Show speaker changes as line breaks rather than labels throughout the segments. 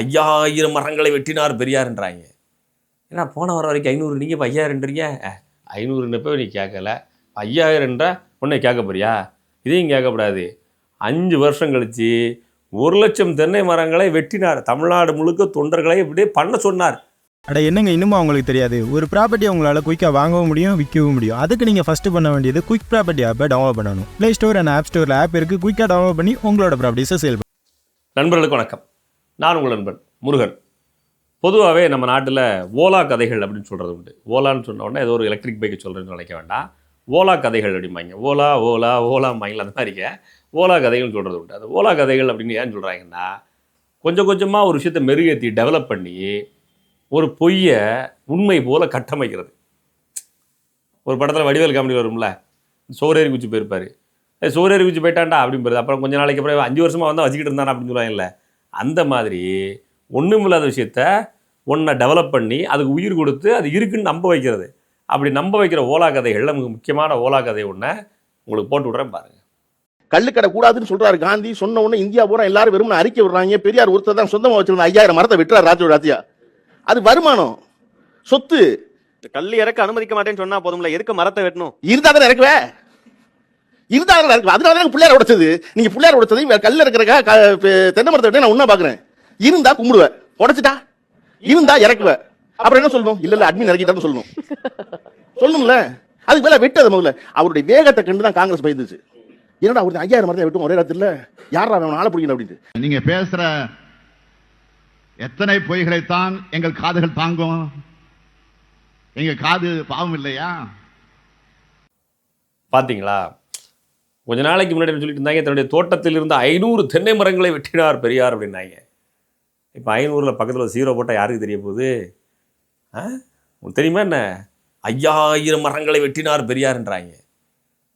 ஐயாயிரம் மரங்களை வெட்டினார் பெரியார்ன்றாங்க ஏன்னா போன வர வரைக்கும் ஐநூறு நீங்கள் இப்போ ஐயாயிரன்றீங்க ஐநூறுன்றப்ப நீ கேட்கல? ஐயாயிரம்ன்றா உன்னை கேட்க போறியா? இதையும் கேட்கக்கூடாது அஞ்சு வருஷம் கழிச்சு ஒரு லட்சம் தென்னை மரங்களை வெட்டினார். தமிழ்நாடு முழுக்க தொண்டர்களை இப்படியே பண்ண சொன்னார்.
அட என்னங்க இன்னும் அவங்களுக்கு தெரியாது? ஒரு ப்ராப்பர்ட்டியை உங்களால் குயிக்காக வாங்கவும் முடியும் விற்கவும் முடியும். அதுக்கு நீங்கள் ஃபஸ்ட்டு பண்ண வேண்டியது குயிக் ப்ராப்பர்ட்டி ஆப்பை டவுன்லோட் பண்ணணும். ப்ளே ஸ்டோர் அண்ட் ஆப் ஸ்டோரில் ஆப் இருக்குது குயிக்காக டவுன்லோட் பண்ணி உங்களோட ப்ராப்பர்ட்டிஸை சேல்
நண்பர்களுக்கு வணக்கம். நான் உங்கள் நண்பன் முருகன். பொதுவாகவே நம்ம நாட்டில் ஓலா கதைகள் அப்படின்னு சொல்கிறது உண்டு. ஓலான்னு சொன்ன உடனே ஏதோ ஒரு எலக்ட்ரிக் பைக்கை சொல்கிறேன்னு நினைக்க வேண்டாம். ஓலா கதைகள் அப்படிம்பாங்க. ஓலா ஓலா ஓலா மைங்கள் அந்த மாதிரி ஓலா கதைகள் சொல்கிறது உண்டு. அந்த ஓலா கதைகள் அப்படின்னு ஏன் சொல்கிறாங்கன்னா கொஞ்சம் கொஞ்சமாக ஒரு விஷயத்தை மெருகேற்றி டெவலப் பண்ணி ஒரு பொய்யை உண்மை போல் கட்டமைக்கிறது. ஒரு படத்தில் வடிவேல் காமெடி வரும்ல சோரேறி குச்சி போயிருப்பார். ஏய் சோரேறி குச்சி போயிட்டான்டா அப்படிங்கிறது அப்புறம் கொஞ்ச நாளைக்கு அப்புறம் அஞ்சு வருஷமாக வந்தால் வச்சுக்கிட்டு இருந்தான் அப்படின்னு சொல்லுவாங்கல்ல. அந்த மாதிரி ஒன்றும் இல்லாத விஷயத்த ஒன்றை டெவலப் பண்ணி அதுக்கு உயிர் கொடுத்து அது இருக்குன்னு நம்ப வைக்கிறது. அப்படி நம்ப வைக்கிற ஓலா கதைகள் நமக்கு முக்கியமான ஓலா கதை ஒன்றை உங்களுக்கு போட்டு விட்றேன் பாருங்க.
கள்ளுக்கடை கூடாதுன்னு சொல்றாரு காந்தி. சொன்ன உடனே இந்தியா பூரா எல்லாரும் வெறும் அறிக்கை விடுறாங்க. பெரியார் ஒருத்தர் தான் சொந்தமா வச்சிருந்த ஐயாயிரம் மரத்தை வெட்டுறாரு ராஜீவ் ராத்தியா அது வருமானம் சொத்து.
கல் இறக்க அனுமதிக்க மாட்டேன்னு சொன்னா போதும்ல. எதுக்கு மரத்தை வெட்டணும்?
இருந்தா தானே இறக்குவே? இருந்தா தானே இறக்குவே அதனால தான் பிள்ளையார் உடைச்சது. நீங்க பிள்ளையார் உடைச்சது கல்ல இருக்கிறக்கா தென்னை மரத்தை வெட்ட நான் உன்ன பாக்குறேன் இருந்தா கும்பிடுவேன் உடைச்சிட்டா? இருந்தா இறக்குவ. அப்புறம் என்ன சொல்லணும் இல்ல இல்ல அட்மின் இறக்கிட்டான்னு சொல்லணும். சொல்லணும்ல. அதுக்கு மேல வெட்டது முதல்ல. அவருடைய வேகத்தை கண்டு தான் காங்கிரஸ் பயந்துச்சு. என்னடா ஒரு ஐயாயிரம் மரத்தை வெட்டும் ஒரே ராத்திரில யாரா அவன் ஆள பிடிக்கணும் அப்படின்ட்டு.
நீங்க பேசுற எத்தனை பொய்களைத்தான் எங்கள் காதுகள் தாங்கும்? எங்க காது பாவம் இல்லையா?
பார்த்தீங்களா கொஞ்ச நாளைக்கு முன்னாடி சொல்லிட்டு இருந்தாங்க? தன்னுடைய தோட்டத்தில் இருந்த ஐநூறு தென்னை மரங்களை வெட்டினார் பெரியார் அப்படின்னாங்க. இப்போ ஐநூறில் பக்கத்தில் ஜீரோ போட்டால் யாருக்கு தெரிய போகுது? ஆ? உங்களுக்கு தெரியுமா என்ன? ஐயாயிரம் மரங்களை வெட்டினார் பெரியார்ன்றாங்க.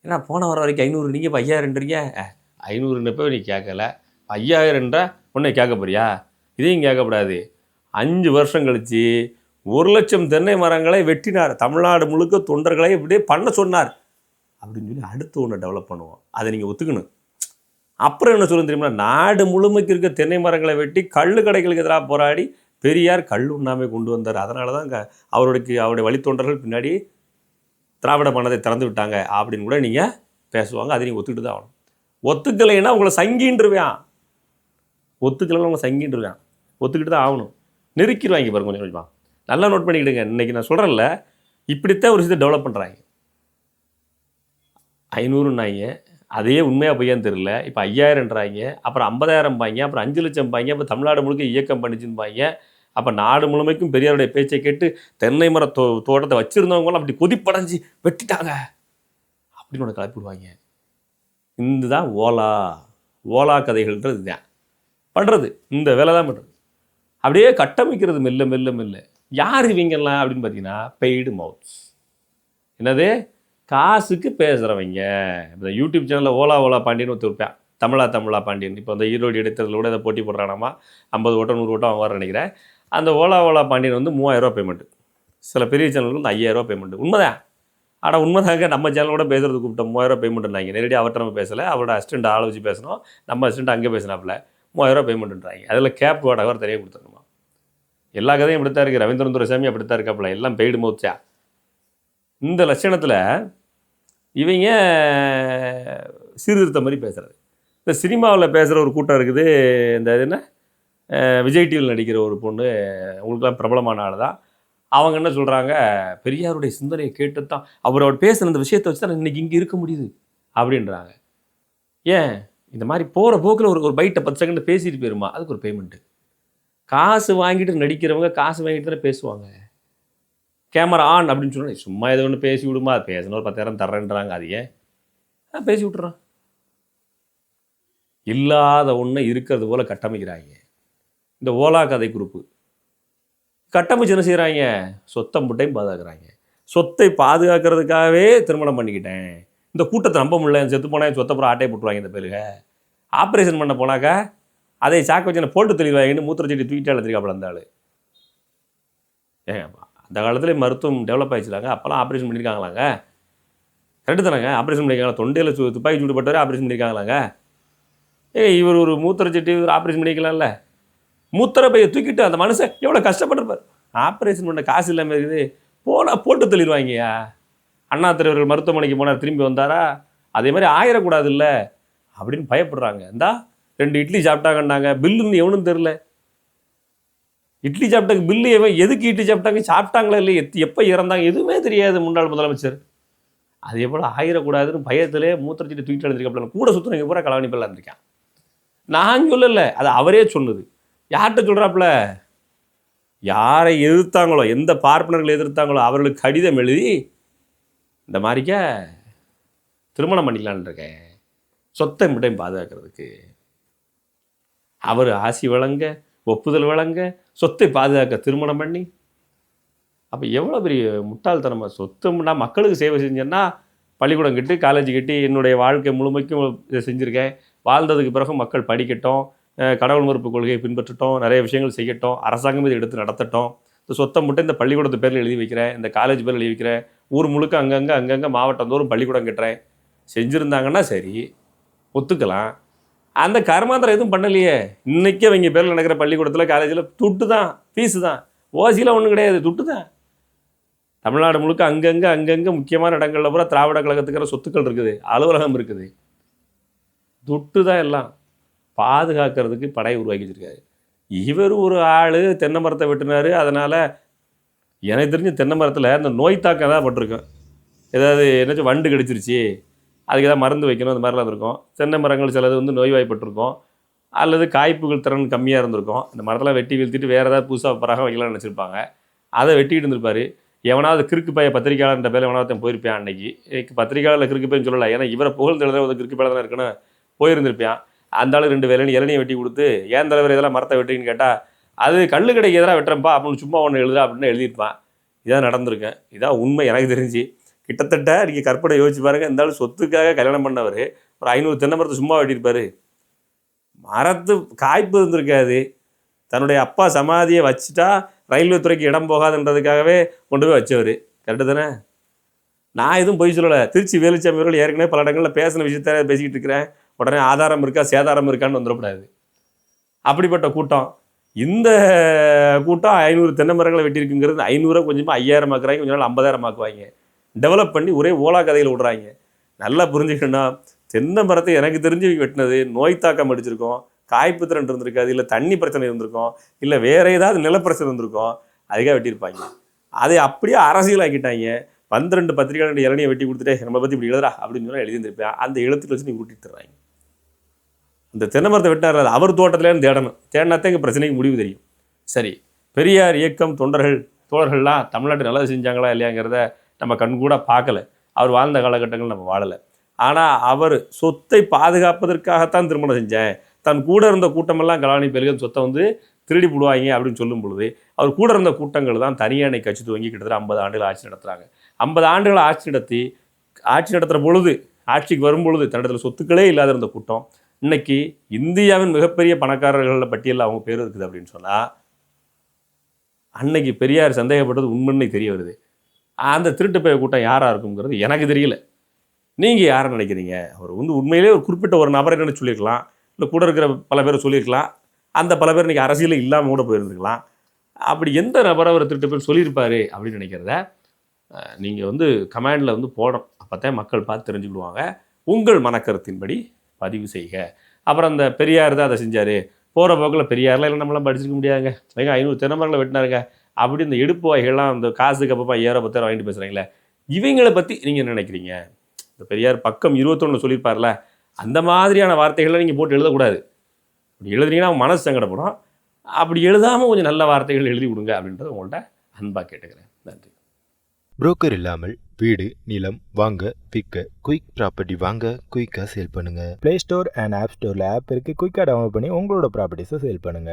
ஏன்னா போன வர வரைக்கும் ஐநூறு நீங்கள் இப்போ ஐயாயிரன்றீங்க ஐநூறுன்றப்ப நீ கேட்கல. ஐயாயிரன்றா உன்னை கேட்க போறியா? இதையும் கேட்கக்கூடாது அஞ்சு வருஷம் கழிச்சு ஒரு லட்சம் தென்னை மரங்களை வெட்டினார். தமிழ்நாடு முழுக்க தொண்டர்களை இப்படியே பண்ண சொன்னார். அப்படின்னு சொல்லி அடுத்து ஒன்று டெவலப் பண்ணுவோம். அதை நீங்கள் ஒத்துக்கணும். அப்புறம் என்ன சொல்லுங்க தெரியுமா? நாடு முழுமைக்கு இருக்க தென்னை மரங்களை வெட்டி கல் கடைகளுக்கு எதிராக போராடி பெரியார் கல் உண்ணாமை கொண்டு வந்தார். அதனால தான் க- அவருடைய அவருடைய வழித்தொண்டர்கள் பின்னாடி திராவிட மனதை திறந்து விட்டாங்க அப்படின்னு கூட நீங்கள் பேசுவாங்க. அதை நீங்கள் ஒத்துக்கிட்டு தான் ஆகணும். ஒத்துக்கலைன்னா உங்களை சங்கின்றுவேன் ஒத்துக்கலைன்னா உங்களை சங்கின்றுவேன் ஒத்துக்கிட்டு தான் ஆகணும். நெருக்கிடுவாங்க பாருங்க கொஞ்சம் கொஞ்சமாக நல்லா நோட் பண்ணிக்கிடுங்க. இன்னைக்கு நான் சொல்கிறேன்ல இப்படித்தான் ஒரு விஷயத்தை டெவலப் பண்ணுறாங்க ஐநூறுன்னாங்க அதே உண்மையாக பொய்யான்னு தெரியல. இப்போ ஐயாயிரம்ன்றாங்க அப்புறம் ஐம்பதாயிரம் பாய்ங்க அப்புறம் அஞ்சு லட்சம் பாய்ங்க அப்புறம் தமிழ்நாடு முழுக்க இயக்கம் பண்ணிச்சுன்னு அப்போ நாடு முழுமைக்கும் பெரியாருடைய பேச்சை கேட்டு தென்னை மர தோ தோட்டத்தை வச்சுருந்தவங்களும் அப்படி கொதிப்படைஞ்சு வெட்டிட்டாங்க. அப்படின்னு ஒன்று கிளப்பிடுவாங்க இந்த தான் ஓலா. ஓலா கதைகள்ன்றது இதுதான். பண்ணுறது இந்த வேலை தான் பண்ணுறது அப்படியே கட்டமைக்கிறது மெல்ல மெல்ல மெல்ல. யார் இவங்கெல்லாம் அப்படின்னு பார்த்தீங்கன்னா பெய்டு மவுத்ஸ் என்னது? காசுக்கு பேசுகிறவங்க இந்த யூடியூப் சேனலில் ஓலா ஓலா பாண்டியன் ஒத்துருப்பேன் தமிழா தமிழா பாண்டியன். இப்போ அந்த ஈரோடு எடுத்ததில் கூட இதை போட்டி போடுறானாமா? ஐம்பது ஓட்டம் நூறு ஓட்டம் அவன் வர நினைக்கிறேன். அந்த ஓலா ஓலா பாண்டியன் வந்து மூவாயிரரூவா பேமெண்ட்டு சில பெரிய சேனலுக்கு வந்து ஐயாயிரரூவா பேமெண்ட் உண்மைதான் ஆனால் உண்மைதாங்க நம்ம சேனல் கூட பேசுறது கூப்பிட்டோம். மூவாயிரரூவா பேமெண்ட்னாங்க நேரடியாக அவர்கிட்ட நம்ம பேசலை. அவரோட அசிஸ்டண்ட் ஆள் வச்சு பேசணும் நம்ம அசிஸ்டண்ட் அங்கே பேசினாப்புல. மூவாயிரரூவா பேமெண்ட்ன்றாங்க அதில் கேப் வாடகை அவர் தெரிய கொடுத்துருணுமா எல்லா கதையும் இப்படித்தான் இருக்குது ரவீந்திரன் துரைசாமி அப்படித்தான் இருக்காப்புல. எல்லாம் பெய்டு மவுத்ஸா இந்த லட்சணத்தில் இவங்க சீர்திருத்த மாதிரி பேசுகிறது இந்த சினிமாவில் பேசுகிற ஒரு கூட்டம் இருக்குது. இந்த இது என்ன? விஜய் டிவியில் நடிக்கிற ஒரு பொண்ணு. உங்களுக்குலாம் பிரபலமான ஆள் தான் அவங்க என்ன சொல்கிறாங்க பெரியாருடைய சிந்தனையை கேட்டு தான் அவர் அவர் பேசுகிற இந்த விஷயத்தை வச்சு தான் இன்றைக்கி இங்கே இருக்க முடியுது. அப்படின்றாங்க. ஏன்? இந்த மாதிரி போகிற போக்கில் ஒரு ஒரு பைட்டை பத்து செகண்ட் பேசிட்டு போயிருமா? அதுக்கு ஒரு பேமெண்ட்டு காசு வாங்கிட்டு நடிக்கிறவங்க காசு வாங்கிட்டு தானே பேசுவாங்க. கேமரா ஆன் அப்படின்னு சொன்னா சும்மா ஏதோ ஒன்று பேசி விடுமா? அது பேசணும் ஒரு பத்தாயிரம் தர்றேன்றாங்க. அது ஏன்? பேசி விட்டுறான் இல்லாத ஒன்றை இருக்கிறது போல கட்டமைக்கிறாங்க. இந்த ஓலா கதை குரூப்பு கட்டமைச்சு என்ன செய்கிறாங்க சொத்தை முட்டையும் பாதுகாக்கிறாங்க. சொத்தை பாதுகாக்கிறதுக்காகவே திருமணம் பண்ணிக்கிட்டேன். இந்த கூட்டத்தை நம்ப முடியல செத்து போனால் சொத்தை பூரா ஆட்டையை போட்டுருவாங்க இந்த பேருக. ஆப்ரேஷன் பண்ண போனாக்கா அதை சாக்கு வச்சு போட்டு தெளிவாங்கன்னு மூத்திர செடி தூக்கிட்டு அழுத்திருக்காப்புல அந்த ஆள். ஏங்க அந்த காலத்தில் மருத்துவம் டெவலப் ஆயிடுச்சுலாங்க அப்போலாம் ஆப்ரேஷன் பண்ணியிருக்காங்களாங்க கரெக்டு தானேங்க. ஆப்ரேஷன் பண்ணியிருக்காங்க தொண்டையில் சு துப்பாக்கி சூடுபட்டவரே ஆப்ரேஷன் பண்ணியிருக்காங்களாங்க ஏ இவர் ஒரு மூத்திர சட்டி இவர் ஆப்ரேஷன் பண்ணிக்கலாம்ல. மூத்திர பையை தூக்கிட்டு அந்த மனுஷன் எவ்வளோ கஷ்டப்பட்டிருப்பார். ஆப்ரேஷன் பண்ண காசு இல்லாமல் இருக்குது. போனால் போட்டு தள்ளிடுவாங்கய்யா. அண்ணா தலைவர்கள் மருத்துவமனைக்கு போனார் திரும்பி வந்தாரா? அதே மாதிரி ஆயிடக்கூடாது இல்லை அப்படின்னு பயப்படுறாங்க. இந்தா ரெண்டு இட்லி சாப்பிட்டாங்கன்னாங்க. பில்லுன்னு எவனும் தெரில. இட்லி சாப்பிட்டாங்க பில்லு எவன் எதுக்கு இட்லி சாப்பிட்டாங்க சாப்பிட்டாங்களா இல்லை எத் எப்போ இறந்தாங்க எதுவுமே தெரியாது முன்னாள் முதலமைச்சர். அது போல் ஆயிடக்கூடாதுன்னு பயத்திலே மூத்திரச்சிட்டு தூக்கிட்டு எழுந்திருக்கப்பல கூட சுற்றுனவங்க பூரா கலவணி பிள்ளை இருந்திருக்கான். நான் சொல்லலை அது அவரே சொன்னது. யார்கிட்ட சொல்கிறாப்புல யாரை எதிர்த்தாங்களோ எந்த பார்ப்பனர்களை எதிர்த்தாங்களோ அவர்களுக்கு கடிதம் எழுதி இந்த மாதிரிக்க திருமணம் பண்ணிக்கலான்னு இருக்கேன். சொத்தை மட்டும் பாதுகாக்கிறதுக்கு. அவர் ஆசி வழங்க ஒப்புதல் வழங்க சொத்தை பாதுகாக்க திருமணம் பண்ணி. அப்போ எவ்வளோ பெரிய முட்டாள்தனமாக சொத்தும்னா மக்களுக்கு சேவை செஞ்சேன்னா பள்ளிக்கூடம் கட்டி காலேஜ் கட்டி என்னுடைய வாழ்க்கை முழுமைக்கும் இதை செஞ்சுருக்கேன். வாழ்ந்ததுக்கு பிறகு மக்கள் படிக்கட்டும் கடவுள் மறுப்பு கொள்கையை பின்பற்றட்டும் நிறைய விஷயங்கள் செய்யட்டும் அரசாங்கம் இதை எடுத்து நடத்தட்டும். இந்த சொத்தை மட்டும் இந்த பள்ளிக்கூடத்து பேரில் எழுதி வைக்கிறேன் இந்த காலேஜ் பேரில் எழுதி வைக்கிறேன் ஊர் முழுக்க அங்கங்கே அங்கங்கே மாவட்டம் தோறும் பள்ளிக்கூடம் கட்டுறேன். செஞ்சுருந்தாங்கன்னா சரி ஒத்துக்கலாம். அந்த கர்மாந்திரம் எதுவும் பண்ணலையே. இன்றைக்கி அவங்க பேரில் நடக்கிற பள்ளிக்கூடத்தில் காலேஜில் துட்டு தான் ஃபீஸு தான். ஓசிலாம் ஒன்றும் கிடையாது துட்டு தான். தமிழ்நாடு முழுக்க அங்கங்கே அங்கங்கே முக்கியமான இடங்களில் பூரா திராவிட கழகத்துக்கிற சொத்துக்கள் இருக்குது அலுவலகம் இருக்குது. துட்டு தான் எல்லாம். பாதுகாக்கிறதுக்கு படையை உருவாக்கி வச்சுருக்காரு. இவர் ஒரு ஆள் தென்னை மரத்தை வெட்டினார். அதனால் எனக்கு தெரிஞ்ச தென்னை மரத்தில் இந்த நோய் தாக்கம் தான் பட்டிருக்கும். ஏதாவது என்னாச்சும் வண்டு கடிச்சிருச்சு. அதுக்கு ஏதாவது மருந்து வைக்கணும் அந்த மாதிரிலாம் இருக்கும். தென்னை மரங்கள் சிலது வந்து நோய்வாய்ப்பட்டிருக்கும். அல்லது காய்ப்புகள் திறன் கம்மியாக இருந்திருக்கும். இந்த மரத்தெல்லாம் வெட்டி வீழ்த்திட்டு வேறு ஏதாவது புதுசாக பராக வைக்கலாம்னு நினச்சிருப்பாங்க. அதை வெட்டிக்கிட்டு இருந்திருப்பார். எவனாவது கிறுக்கு பைய பத்திரிக்கையாளர்ன்ற பேர் எவனாவது போயிருப்பான் அன்னைக்கு. பத்திரிக்கையாளர் கிறுக்கு பையன் சொல்லலை. ஏன்னா இவரை புகழ்ந்து எழுத ஒரு கிறுக்கு பேர் தான் இருக்குன்னு போயிருந்திருப்பான். அந்த ஆளு ரெண்டு வேலைன்னு இளநியை வெட்டி கொடுத்து ஏன் தலைவர் இதெல்லாம் மரத்தை வெட்டின்னு கேட்டால் அது கல்லு கடைக்கு எதிராக வெட்டுறப்பா அப்படின்னு சும்மா ஒன்று எழுதுறா அப்படின்னு எழுதியிருப்பான். இதான் நடந்திருக்கேன் இதான் உண்மை எனக்கு தெரிஞ்சு. கிட்டத்தட்ட நீங்கள் கற்பனை யோசிச்சு பாருங்க இருந்தாலும் சொத்துக்காக கல்யாணம் பண்ணவர் ஒரு ஐநூறு தென்னை மரத்தை சும்மா வெட்டியிருப்பாரு. மரத்து காய்ப்பு இருந்திருக்காது. தன்னுடைய அப்பா சமாதியை வச்சுட்டா ரயில்வே துறைக்கு இடம் போகாதுன்றதுக்காகவே கொண்டு போய் வச்சவர். கரெக்டு தானே? நான் எதுவும் பொய் சொல்லலை. திருச்சி வேலுச்சாமி அவர்கள் ஏற்கனவே பல இடங்களில் பேசின விஷயத்த பேசிக்கிட்டு இருக்கிறேன். உடனே ஆதாரம் இருக்கா சேதாரம் இருக்கான்னு வந்துடக்கூடாது. அப்படிப்பட்ட கூட்டம். இந்த கூட்டம் ஐநூறு தென்னை மரங்களை வெட்டியிருக்குங்கிறது ஐநூறுரூவா கொஞ்சமாக ஐயாயிரம் ஆக்குறாங்க கொஞ்ச நாள் ஐம்பதாயிரம் ஆக்குவாங்க. டெவலப் பண்ணி ஒரே ஓலா கதையில் விடுறாங்க. நல்லா புரிஞ்சுக்கணும் தென்னை மரத்தை எனக்கு தெரிஞ்சு வெட்டினது நோய் தாக்கம் அடிச்சிருக்கோம் காய்ப்பு திறன் இருந்திருக்காது இல்லை தண்ணி பிரச்சனை இருந்திருக்கும் இல்லை வேற ஏதாவது நிலப்பிரச்சனை இருந்திருக்கும் அதுக்காக வெட்டியிருப்பாங்க. அதை அப்படியே அரசியலாக்கிட்டாங்க. பன்னிரெண்டு பத்திரிகையாளர் இளநியை வெட்டி கொடுத்துட்டு நம்ம பற்றி இப்படி எழுதுறா அப்படின்னு சொன்னால் எழுதியிருந்திருப்பேன் அந்த எழுத்துக்கு வச்சு நீ கூட்டிட்டு தர்றாங்க இந்த தென்னை மரத்தை வெட்டினார் அவர் தோட்டத்துலேருந்து தேடணும். தேடினாத்தான் எங்கள் பிரச்சனைக்கு முடிவு தெரியும். சரி பெரியார் இயக்கம் தொண்டர்கள் தோழர்கள்லாம் தமிழ்நாட்டு நல்லது செஞ்சாங்களா இல்லையாங்கிறத நம்ம கண்கூட பார்க்கலை. அவர் வாழ்ந்த காலகட்டங்கள் நம்ம வாழலை. ஆனால் அவர் சொத்தை பாதுகாப்பதற்காகத்தான் திருமணம் செஞ்சேன். தன் கூட இருந்த கூட்டமெல்லாம் கலாணி பெருகன் சொத்தை வந்து திருடி போடுவாங்க அப்படின்னு சொல்லும் பொழுது அவர் கூட இருந்த கூட்டங்கள் தான் தனியானை கட்சி துவங்கி கிட்டத்தட்ட ஐம்பது ஆண்டுகள் ஆட்சி நடத்துகிறாங்க ஐம்பது ஆண்டுகள் ஆட்சி நடத்தி ஆட்சி நடத்துகிற பொழுது ஆட்சிக்கு வரும் பொழுது தன்னிடத்தில் சொத்துக்களே இல்லாத இருந்த கூட்டம். இன்னைக்கு இந்தியாவின் மிகப்பெரிய பணக்காரர்கள் பட்டியலில் அவங்க பேர் இருக்குது அப்படின்னு சொன்னால் அன்னைக்கு பெரியார் சந்தேகப்பட்டது உண்மைன்னு தெரிய வருது. அந்த திருட்டு பய கூட்டம் யாராக இருக்குங்கிறது எனக்கு தெரியல. நீங்கள் யாரை நினைக்கிறீங்க? அவர் வந்து உண்மையிலே ஒரு குறிப்பிட்ட ஒரு நபரை என்ன சொல்லியிருக்கலாம். இல்லை கூட இருக்கிற பல பேரை சொல்லியிருக்கலாம். அந்த பல பேர் இன்றைக்கி அரசியலில் இல்லாமல் கூட போயிருந்துருக்கலாம். அப்படி எந்த நபரை அவர் திருட்டு பேர் சொல்லியிருப்பார் அப்படின்னு நினைக்கிறத நீங்கள் வந்து கமாண்டில் வந்து போடணும். அப்போ தான் மக்கள் பார்த்து தெரிஞ்சுக்கிடுவாங்க. உங்கள் மனக்கருத்தின்படி பதிவு செய்க. அப்புறம் அந்த பெரியார் தான் அதை செஞ்சார். போகிற போக்கில் பெரியார்லாம் இல்லை நம்மளாம் படிச்சிருக்க முடியாதுங்க. ஏங்க ஐநூறு தென்னமரங்களை வெட்டினாருங்க. அப்படி இந்த இடுப்பு வகைகள்லாம் அந்த காசுக்கு அப்பப்போ ஐயாயிரம் பத்தாயிரம் வாங்கிட்டு பேசுகிறீங்களே இவங்களை பற்றி நீங்கள் என்ன நினைக்கிறீங்க? இந்த பெரியார் பக்கம் இருபத்தொன்னு சொல்லியிருப்பார்ல அந்த மாதிரியான வார்த்தைகளை நீங்கள் போட்டு எழுதக்கூடாது. அப்படி எழுதுனீங்கன்னா அவங்க மனசு சங்கடப்படும். அப்படி எழுதாமல் கொஞ்சம் நல்ல வார்த்தைகள் எழுதி கொடுங்க அப்படின்றத உங்கள்கிட்ட அன்பாக கேட்டுக்கிறேன். நன்றி.
புரோக்கர் இல்லாமல் வீடு நிலம் வாங்க விற்க குயிக் ப்ராப்பர்ட்டி வாங்க குயிக்காக சேல் பண்ணுங்க.
ப்ளே ஸ்டோர் அண்ட் ஆப் ஸ்டோரில் ஆப் இருக்குது குயிக்காக டவுன்லோட் பண்ணி உங்களோட ப்ராப்பர்ட்டிஸை சேல் பண்ணுங்கள்